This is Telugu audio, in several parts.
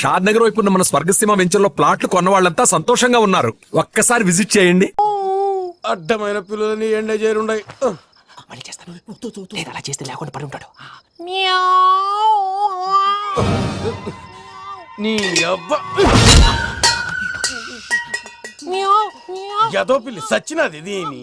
షాద్ నగర్ వైపు ఉన్న మన స్వర్గసీమ వెంచర్లో ప్లాట్లు కొన్న వాళ్ళంతా సంతోషంగా ఉన్నారు. ఒక్కసారి విజిట్ చేయండి. అడ్డమైన పిల్లలని ఎండ చేరుండయి. మళ్ళీ చేస్తాను. లేదు అలా చేస్తే లేకుండా పడి ఉంటాడు. నీ అబ్బ ఎదో పిల్లి సచ్చినది దీని.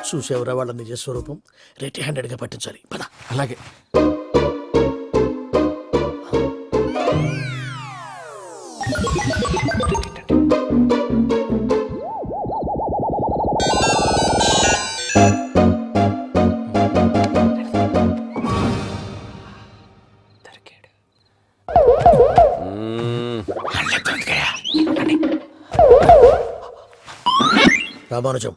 చూసేవరా వాళ్ళ నిజ స్వరూపం? రెట్టి హ్యాండెడ్గా పట్టించాలి. పద. అలాగే. రామానుజం.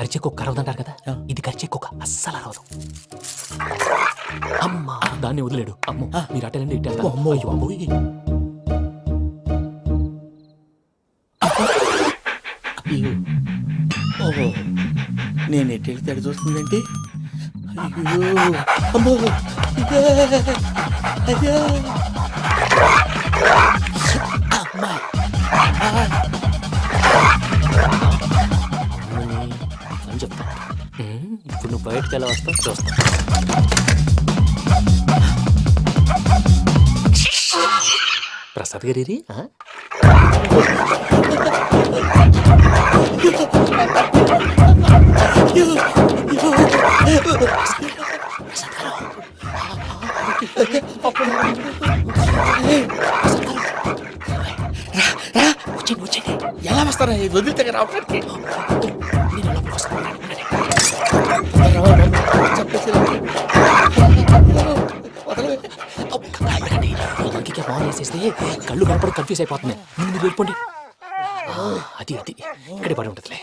అరిచే కుక్క అరవదంటారు కదా? ఇది కరిచే కుక్క అస్సలు అరవదు. అమ్మా! దాన్ని వదిలేడు. అమ్మో! మీరు అటెండి ఇటు వెళ్ళండి. అమ్మో. అయ్యో, అమ్మోయ్. ఓహో. నేను ఎటు వెళ్తే అటు చూస్తుందంటే? అయ్యో. అమ్మో! అయ్యో. అమ్మా. అని చెప్తా ఇప్పుడు నువ్వు బయటకు ఎలా వస్తావు చూస్తా. ప్రసాద్ గారి ఎలా వస్తారా? వదిలితే రావడానికి కళ్ళు కనపడి కన్ఫ్యూజ్ అయిపోతున్నాయి ముందు మీరు వెళ్ళిపోండి అది అది ఇక్కడే పడి ఉంటుందిలే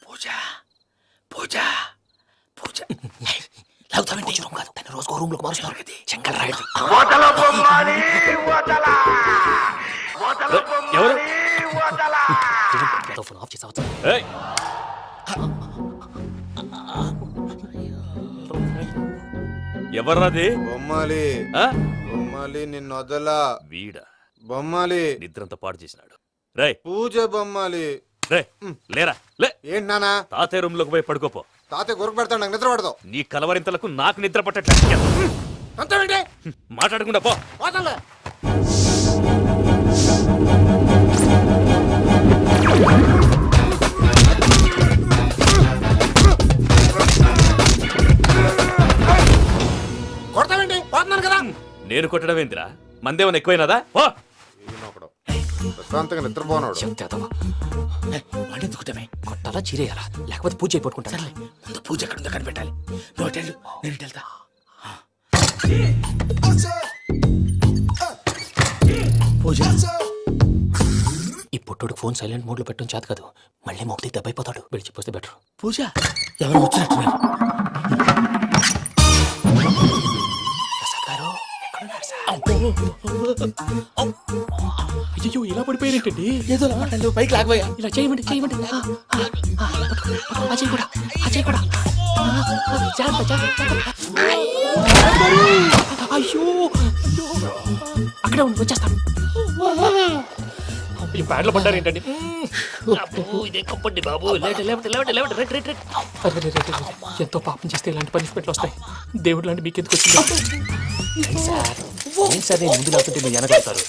పూజ పూజ రూమ్ కాదు తన రోజుకో మారుస్తున్నారు చెంకల ఎవరు ఫోన్ ఆఫ్ చేసావచ్చు ఎవర్రాది బొమ్మాలి. ఆ? బొమ్మాలి నిన్ను వదలా. వీడ. బొమ్మాలి. నిద్రంతా పాడు చేసినాడు. రే పూజ బొమ్మాలి. రే లేరా? లే. ఏంటి నానా తాతయ్య రూమ్లోకి పోయి పడుకోపో. తాతయ్య గురకు పెడతాడు నాకు నిద్ర పడతావు నీ కలవరింతలకు నాకు నిద్ర పట్టట్లేదు అంతేంటి మాట్లాడకుండా పో. పోతాలే పోతున్నాను కదా. నేను కొట్టడం ఏంటిరా మందేమన్నా ఎక్కువైనదా? ఈయనొకడు. ప్రశాంతంగా నిద్రపోనాడు. కొట్టాలా చీరేయాలా? లేకపోతే పూజ అయిపోట్టుకుంటా ముందు పూజ ఎక్కడ ఉందో కనిపెట్టాలి. నువ్వు నేను ఇటు వెళ్తా. పూజ. ఈ పుట్టుడికి ఫోన్ సైలెంట్ మోడ్లో పెట్టడం చేత కాదు. మళ్ళీ మొక్కి దెబ్బైపోతాడు విడిచిపోతే బెటర్. పూజ ఎవరు వచ్చినట్టున్నారు? అయ్యో ఇలా పడిపోయినట్టండి ఏదో లమ్మటండి పైకి లాగబోయా? ఇలా చేయమండి చేయమండి కూడా కూడా జాగ్రత్త, జాగ్రత్త. అయ్యో. అక్కడే ఉండి వచ్చేస్తాను. ఈ ప్యాడ్లో పడ్డారు ఏంటండి ఇదే కంపండి బాబు. ఎంతో పాపం చేస్తే ఇలాంటి పనిష్మెంట్లు వస్తాయి. దేవుడు లాంటి మీకు ఎందుకు వచ్చింది ఏంటి సార్ నేను ముందు లేకుంటే మీరు వెనకాడతారు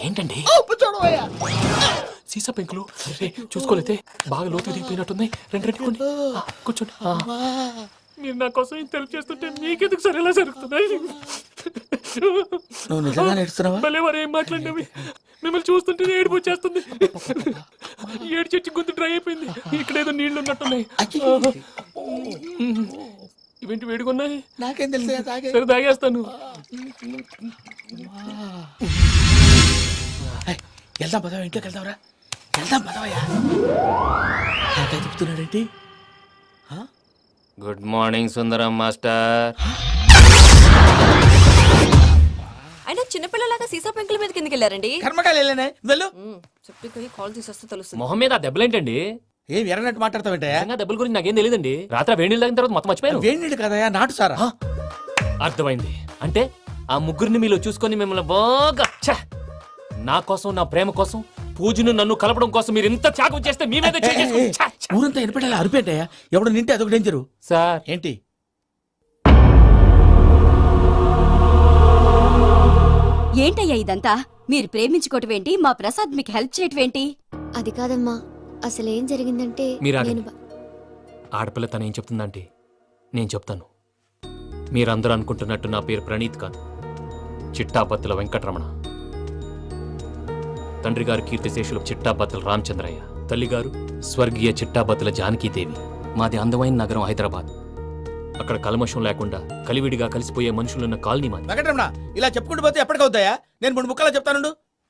ఏంటండి? సీసా పెంకులు. అరే చూసుకోలేతే బాగా లోతు దిగిపోయినట్టున్నాయి రెండు రెండు కొన్ని ఆ, కూర్చోండి. మీరు నా కోసం ఇంత హెల్ప్ చేస్తుంటే మీకెందుకు సరే ఎలా జరుగుతున్నాయి? నువ్వు నిజంగా నేర్చుతున్నావా భలే వారు ఏం మాట్లాడినవి? మిమ్మల్ని చూస్తుంటే ఏడుపు వచ్చేస్తుంది. ఏడు చెట్టు గొంతు డ్రై అయిపోయింది. ఇక్కడ ఏదో నీళ్ళు ఉన్నట్టున్నాయి. ఇవేంటి వేడుకున్నాయి నాకేం తెలుసు తాగే. సరే తాగేస్తాను. వెళ్దాం పదవా ఇంట్లోకి వెళ్దాంరా. వెళ్దాం పదవయ్యా. నాకై చెప్తున్నాడేంటి? Good morning Sundaram master. అయినా చిన్నపిల్లలాగా సీసా పెంకుల మీద కిందకి వెళ్ళారండి. కర్మకాయలు వెళ్ళానే. వెళ్ళు. చెప్పి కాల్ తీసేస్తే తెలుస్తుంది. మొహం మీద ఆ దెబ్బలేంటండి? ఏం ఎర్రనట్టు మాట్లాడతావేంటయ్యా నిజంగా దెబ్బల గురించి నాకేం తెలియదండి రాత్రి వేడి నీళ్ళు తాగిన తర్వాత మొత్తం మర్చిపోయాను. వేణిడు కదయ్యా నాటు సారా? అర్థమైంది. అంటే ఆ ముగ్గురిని మీలో చూసుకొని మిమ్మల్ని బాగా ఛ! నా కోసం నా ప్రేమ కోసం పూజను నన్ను కలపడం కోసం మీరు ఇంత త్యాగం చేస్తే మీ మీద చేయి చేసుకొని- ఛ! ఛ! ఊరంతా ఎనపెట్టాలి అరిపేటయ్యా ఎవడు నింటే అదొక డేంజరు. సార్. ఏంటి? ఏంటయ్యా ఇదంతా? మీరు ప్రేమించుకోవటం ఏంటి? మా ప్రసాద్ మీకు హెల్ప్ చేయటం ఏంటి? అది కాదమ్మా. అసలు ఏం జరిగిందంటే మీరు నేను ఆగండి. బ- ఆడపిల్ల తను ఏం చెప్తుందంటే నేను చెప్తాను. మీరందరూ అనుకుంటున్నట్టు నా పేరు ప్రణీత్ కాదు. చిట్టాపత్తుల వెంకటరమణ. తండ్రి గారు కీర్తిశేషులు చిట్టాపత్తుల రామచంద్రయ్య. తల్లిగారు స్వర్గీయ చిట్టాపత్తుల జానకీదేవి. మాది అందమైన నగరం హైదరాబాద్. అక్కడ కల్మషం లేకుండా కలివిడిగా కలిసిపోయే మనుషులున్న కాలనీ మాది. వెంకటరమణ ఇలా చెప్పుకుంటూ పోతే ఎప్పటికవుతాయా? నేను మూడు ముక్కలా చెప్తానుండు.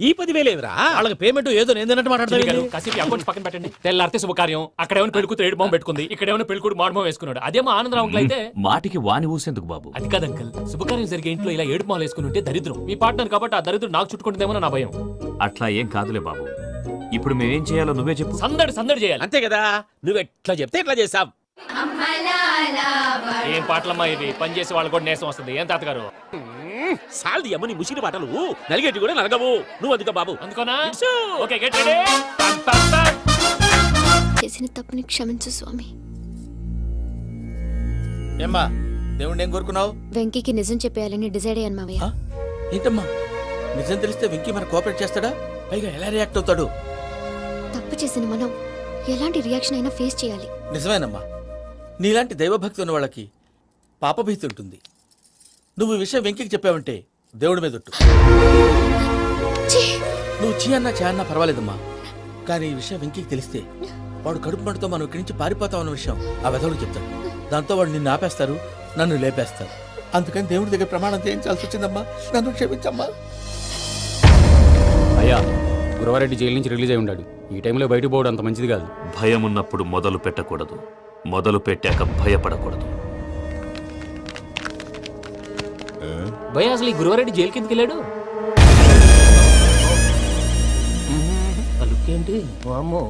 ఈ పదివేలేవిరా వాళ్ళకి పేమెంట్ ఏదో గారు, మాట్లాడతావు కాసేపు ఈ అకౌంట్స్ పక్కన పెట్టండి. తెల్లారితే శుభకార్యం. అక్కడ ఏమైనా పెళ్ళి కూతురు ఏడు బాంబు పెట్టుకుంది. ఇక్కడ ఏమైనా పెళ్ళి కూతురు మాడు బాంబు వేసుకున్నాడు అదేమో ఆనందరావు అంకుల్ అయితే మాటికి వాని ఊసేందుకు బాబు. అది కాదు అంకల్. శుభకార్యం జరిగే ఇంట్లో ఇలా ఏడు మాలు వేసుకుని ఉంటే దరిద్రం. మీ పార్ట్నర్ కాబట్టి ఆ దరిద్రం నాకు చుట్టుకుంటుందేమో నా భయం. అట్లా ఏం కాదులే బాబు. ఇప్పుడు మేమేం చేయాలో నువ్వే చెప్పు. సందడి సందడి చేయాలి. అంతే కదా? నువ్వు ఎట్లా చెప్తే ఎట్లా చేసావు ఏం పాటలమ్మా ఇది పని చేసి వాళ్ళు కూడా నేసం వస్తుంది. ఏం తాతగారు? సాల్ది అమ్మని ముసిరి పాటలు నలిగేటి కూడా నలగవు. నువ్వు అందుకో బాబు. అందుకోనా. Okay get ready. చేసిన తప్పుని క్షమించు స్వామి. ఏమ్మా దేవుణ్ణి ఏం కోరుకున్నావు? వెంకీకి నిజం చెప్పేయాలని డిసైడ్ అయ్యాను మావయ్య? ఏంటమ్మా? నిజం తెలిస్తే వెంకీ మన కోఆపరేట్ చేస్తాడా? పైగా ఎలా రియాక్ట్ అవుతాడు? తప్పు చేసిన మనం ఎలాంటి రియాక్షన్ అయినా ఫేస్ చేయాలి. నిజమేనమ్మా. నీలాంటి దైవభక్తి ఉన్న వాళ్ళకి పాపభీతి ఉంటుంది. నువ్వు ఈ విషయం వెంకికి చెప్పావంటే దేవుడి మీద ఒట్టు! నువ్వు చీ అన్నా చే అన్నా పర్వాలేదమ్మా. కానీ ఈ విషయం వెంకికి తెలిస్తే వాడు కడుపు మంటతో మనం ఇక్కడి నుంచి పారిపోతాం అన్న విషయం ఆ వెధవుడు చెప్తాడు దాంతో వాడు నిన్ను ఆపేస్తారు నన్ను లేపేస్తారు. అందుకని దేవుడి దగ్గర ప్రమాణం చేయించాల్సి వచ్చిందమ్మా. నన్ను క్షమించమ్మా. అయ్యా గురవారెడ్డి జైలు నుంచి రిలీజ్ అయి ఉన్నాడు ఈ టైంలో బయటకు పోవడం అంత మంచిది కాదు. భయం ఉన్నప్పుడు మొదలు పెట్టకూడదు. మొదలు పెట్టాక భయపడకూడదు. భయ అసలు ఈ గురవారెడ్డి జైలు కిందకి వెళ్ళాడు? ఏంటి? వామ్మో.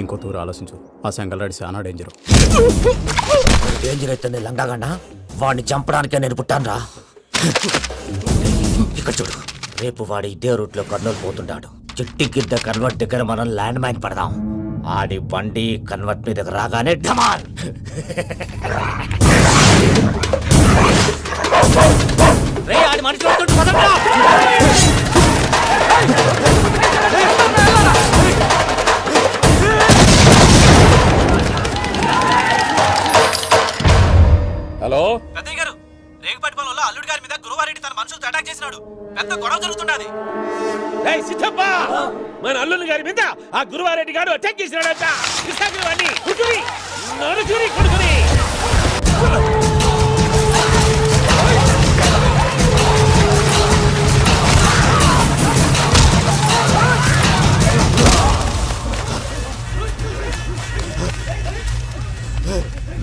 ఇంకో తూరు ఆలోచించు. ఆ సంగల్లాడి చాలా డేంజర్ డేంజర్ అయితే లంగాగండ వాడిని చంపడానికే నేను పుట్టాను ఇక్కడ చూడు రేపు వాడు ఇదే రూట్లో కర్నూలు పోతుంటాడు. చిట్టి గిద్ద కన్వర్ట్ దగ్గర మనం ల్యాండ్ మైన్ పడదాం. ఆడి బండి కన్వర్ట్ మీద రాగానే ఢమాల్! రే ఆడి మనిషి. హలో? పెద్దయ్య గారు రేగుపాటి పొలంలో అల్లుడి గారి మీద గురువారెడ్డి తన మనుషులతో అటాక్ చేసినాడు. పెద్ద గొడవ జరుగుతున్నది సిద్ధప్ప! మన అల్లుని గారి మీద ఆ గురువారెడ్డి గారు అటాక్ చేసినాడంట. కృష్ణాగిరి వాడిని కుడుకుని నరుచుని కొడుకుని.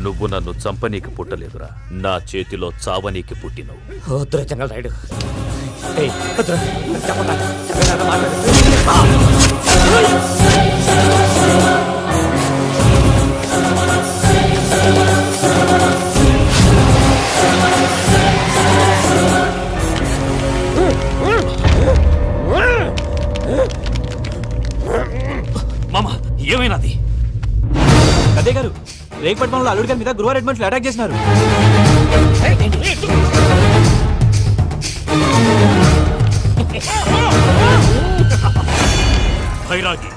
నువ్వు నన్ను చంపనీకి పుట్టలేదురా. నా చేతిలో చావనీకి పుట్టినవు. వద్దురా మామ ఏమైనాది? పెద్దయ్య గారు రేగుపాటి పొలంలో అల్లుడి గారి మీద మనుషులు అటాక్ చేసినారు. భైరాగి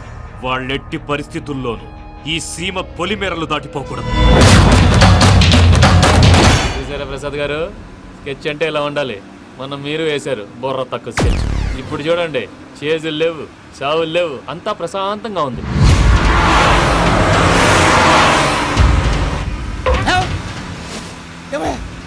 వాళ్ళెట్టి పరిస్థితుల్లోనూ ఈ సీమ పొలిమేరలు దాటిపోకూడదు. చూసారా ప్రసాద్ గారు? స్కెచ్ అంటే ఇలా ఉండాలి. మనం మీరు వేశారు బొర్ర తక్కువ స్కెచ్. ఇప్పుడు చూడండి చేజులు లేవు చావులు లేవు అంతా ప్రశాంతంగా ఉంది.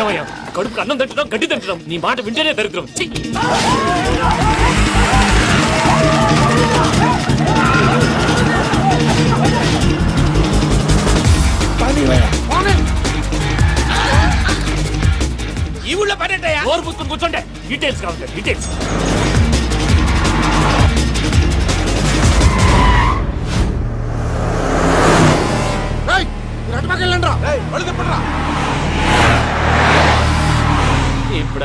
ఏమయ్యా? కడుపుకు అన్నం తింటున్నాం గడ్డి తింటున్నాం. నీ మాట వింటేనే దరిద్రం! ఈ ఊళ్ళో పని ఏంటయ్యా? నోరు పుస్తకం కూర్చోండి. డీటెయిల్స్ కావాలి డీటెయిల్స్ వెళ్ళండి రా.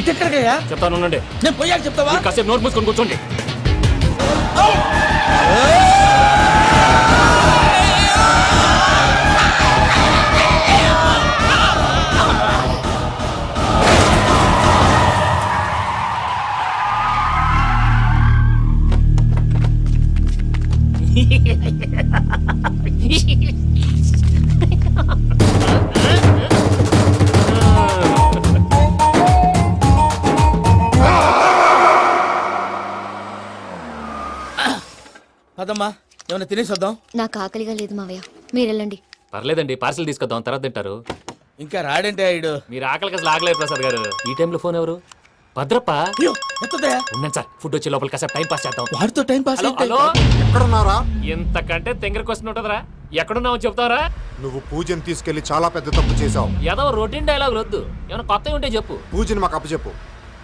ఇటెక్కడికయ్యా? చెప్తాను ఉండండి. నేను పోయాక చెప్తావా? కాసేపు నోట్ మూసుకొని కూర్చోండి. ఏమైనా తినేసి వద్దాం. నాకు ఆకలిగా లేదు మావయ్య. మీరు వెళ్ళండి. పర్లేదండి పార్సిల్ తీసుకొద్దాం తర్వాత తింటారు. ఇంకా రాడంటే ఆయుడు మీరు ఆకలికి అసలు ఆగలేదు ప్రసాద్ గారు. ఈ టైంలో ఫోన్ ఎవరు? భద్రప్ప. ఉన్నాను సార్ ఫుడ్ వచ్చే లోపల కాసేపు టైం పాస్ చేద్దాం. వాడితో టైం పాస్ హలో హలో. ఎక్కడున్నారా ఇంతకంటే తెంగర క్వశ్చన్ ఉంటుందిరా. ఎక్కడున్నావు చెప్తావరా. నువ్వు పూజని తీసుకెళ్ళి చాలా పెద్ద తప్పు చేశావు. ఏదో రొటీన్ డైలాగ్ వద్దు. ఏమైనా కొత్తవి ఉంటే చెప్పు. పూజని మాకు అప్పచెప్పు.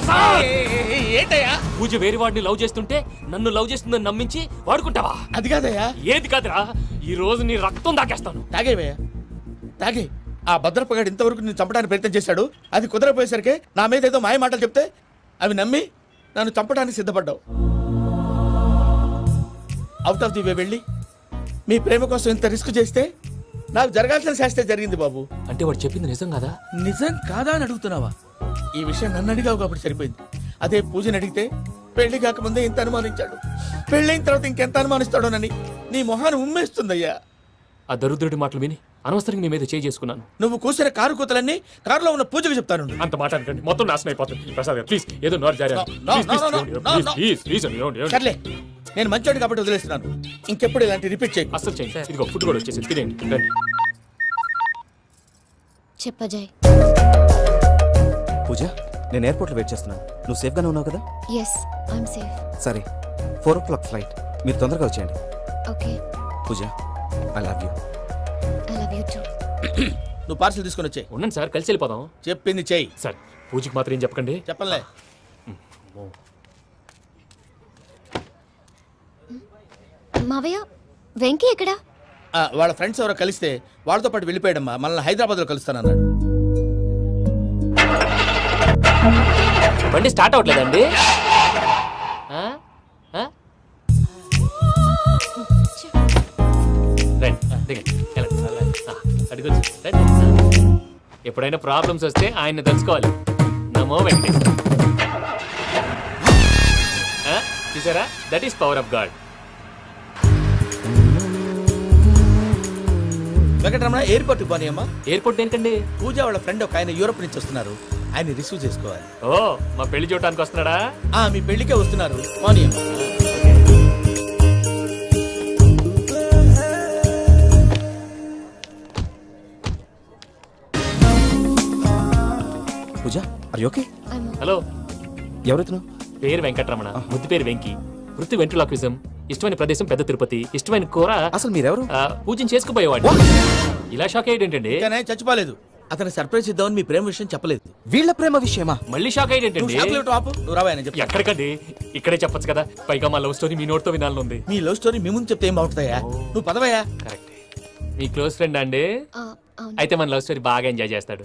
ప్రసాద్! ఏంటయ్యా? పూజ వేరే వాడిని లవ్ చేస్తుంటే నన్ను లవ్ చేస్తుందని నమ్మించి వాడుకుంటావా? అది కాదయ్యా. ఏది కాదురా? ఈ రోజు నీ రక్తం దాకేస్తాను. తాగేవయ్యా తాగే. ఆ భద్రపగాడు ఇంతవరకు నేను చంపడానికి ప్రయత్నం చేశాడు. అది కుదరపోయేసరికి నా మీద ఏదో మాయ మాటలు చెప్తే అవి నమ్మి నన్ను చంపడానికి సిద్ధపడ్డావు. అవుట్ ఆఫ్ ది వే వెళ్ళి మీ ప్రేమ కోసం ఇంత రిస్క్ చేస్తే నాకు జరగాల్సిన శాస్త్రే జరిగింది బాబు. అంటే వాడు చెప్పింది నిజం కదా? నిజం కాదా అని అడుగుతున్నావా? ఈ విషయం నన్ను అడిగావు కాబట్టి సరిపోయింది. అదే పూజని అడిగితే పెళ్ళి కాకముందే ఇంత అనుమానించాడు. పెళ్ళైన తర్వాత ఇంకెంత అనుమానిస్తాడోనని నీ మొహాన్ని ఉమ్మేస్తుందయ్యా. ఆ దరిద్రుడి మాటలు విని అనవసరంగా నీ మీద చేయి చేసుకున్నాను. నువ్వు కూసిన కారు కూతలన్నీ కారులో ఉన్న పూజకు చెప్తాను. అంత మాట అనకండి. మొత్తం నాశనం అయిపోతుంది. ప్రసాద్ గారు ప్లీజ్ ఏదో నోరు జారీ No, no, no, no, no, no, no. సర్లే నేను మంచోడు కాబట్టి వదిలేస్తున్నాను. ఇంకెప్పుడు ఇలాంటి రిపీట్ చేయకు. అస్సలు చేయండి. ఇదిగో ఫుడ్ కూడా వచ్చేసి తినేయండి. రండి. చెప్పజాయ్ పూజ నేను ఎయిర్పోర్ట్లో వెయిట్ చేస్తున్నాను. నువ్వు సేఫ్గానే ఉన్నావు కదా? ఎస్ ఐఎమ్ సేఫ్ సరే ఫోర్ ఓ క్లాక్ ఫ్లైట్. మీరు తొందరగా వచ్చేయండి. Okay Pooja I love you I love you too నువ్వు పార్సల్ తీసుకొని వచ్చే ఉండండి సార్ కలిసి వెళ్ళిపోదాం. చెప్పింది చెయ్యి. సార్ పూజకి మాత్రం ఏం చెప్పకండి? చెప్పలే. మావయ్య వెంకీ ఎక్కడా? ఆ, వాళ్ళ ఫ్రెండ్స్ ఎవరో కలిస్తే వాళ్ళతో పాటు వెళ్ళిపోయాడమ్మా. మనల్ని హైదరాబాద్లో కలుస్తానన్నాడు. బండి స్టార్ట్ అవ్వట్లేదండి. రండి. ఎప్పుడైనా ప్రాబ్లమ్స్ వస్తే ఆయన్ని తెలుసుకోవాలి. నమో వెంకటేశ్వర? చూసారా? That is power of god Venkataramana ఎయిర్పోర్ట్కి పోనీ అమ్మా. ఎయిర్పోర్ట్ దేనికండి పూజ వాళ్ళ ఫ్రెండ్ ఒక ఆయన యూరోప్ నుంచి వస్తున్నారు. ఆయన రిసీవ్ చేసుకోవాలి. ఓ మా పెళ్ళి చూడటానికి వస్తున్నాడా? మీ పెళ్ళికే వస్తున్నారు. పోనీ అమ్మా. పూజ? అర్ ఓకే హలో ఎవరైతును? పేరు వెంకటరమణ. ముద్దు పేరు వెంకి. వృత్తి వెంట్రులాక్విజం. ఇష్టమైన ప్రదేశం పెద్ద తిరుపతి. ఇష్టమైన కూర? అసలు మీరెవరు? ఆ, పూజను చేసుకుపోయేవాడు. ఇలా షాక్ ఆయన చచ్చిపోలేదు. అతను సర్ప్రైజ్ ఇద్దామని మీ ప్రేమ విషయం చెప్పలేదు. వీళ్ళ ప్రేమ విషయమా? మళ్ళీ షాక్ అయ్యేటండి ఎక్కడికండి? ఇక్కడే చెప్పొచ్చు కదా. పైగా మా లవ్ స్టోరీ మీ నోట్తో వినాలని ఉంది మీ లవ్ స్టోరీ మీ ముందు చెప్తే ఏం బాగుంటుందయ్యా? నువ్వు పదవయ్యా? కరెక్ట్. మీ క్లోజ్ ఫ్రెండ్ అండి? అయితే మన లవ్ స్టోరీ బాగా ఎంజాయ్ చేస్తాడు.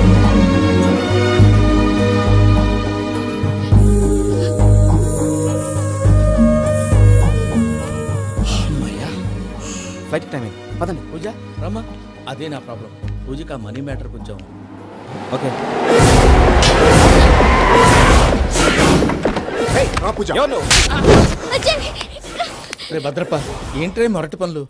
ఫ్లైట్ టైం పదండి. పూజ రమ్మా. అదే నా ప్రాబ్లం పూజకి ఆ మనీ మ్యాటర్ కొంచెం. ఓకే. రే భద్రప్ప ఏంట్రే మొరటి పనులు?